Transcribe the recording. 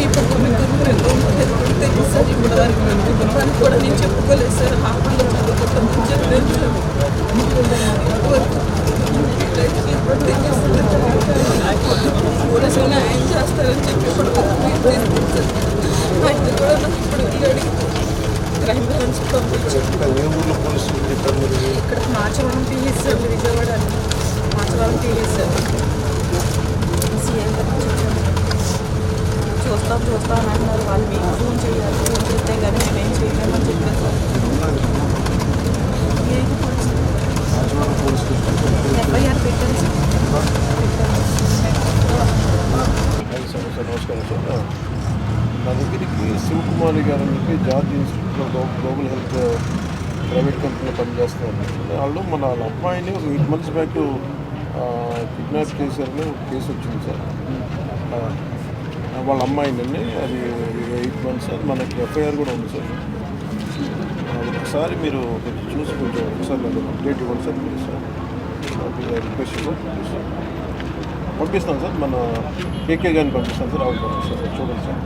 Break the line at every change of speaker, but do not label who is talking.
ఈ పక్కన గురువులు పెరుగుతే ఇప్పుడు వారికి కూడా నేను చెప్పుకోలేదు సార్ హాఫ్లో చదువుకోవటం చెప్పలేదు సార్ చేస్తారని చెప్పి కూడా నాకు ఇప్పుడు
ఇంకా ఏ ఊర్లో పోలీసులు చెప్పారు మీరు
ఇక్కడ Machavaram PS sir Vijayawada Machavaram PS sir CM garu చెప్పారు. చూస్తాం చూస్తాం అని అన్నారు వాళ్ళు మీకు ఫోన్ చేయాలి ఫోన్ చేస్తే కానీ మేమేం చేయలేమని చెప్పారు సార్ ఏది పోలీసు
రాజవాడ పోలీసులు
ఎఫ్ఐఆర్ పెట్టారు సార్
ఐదు సంవత్సరాలు నమస్కారం సార్ నా దగ్గరికి శివకుమారి గారు అని చెప్పి George institute of global health private కంపెనీలో పనిచేస్తున్నారు వాళ్ళు మన వాళ్ళ అమ్మాయిని ఒక ఎయిట్ మంత్స్ బ్యాక్ కిడ్నాప్ చేశారని ఒక కేసు వచ్చింది సార్. వాళ్ళ అమ్మాయిని అది ఎయిట్ మంత్స్ అది మనకి ఎఫ్ఐఆర్ కూడా ఉంది సార్. ఒకసారి మీరు చూసి కొంచెం ఒకసారి నాకు అప్డేట్ ఇవ్వండి sir please sir. Request sir. పంపిస్తాను సార్ మన కేకే గారిని పంపిస్తాను సార్ ఆవిడ సార్ చూడండి సార్.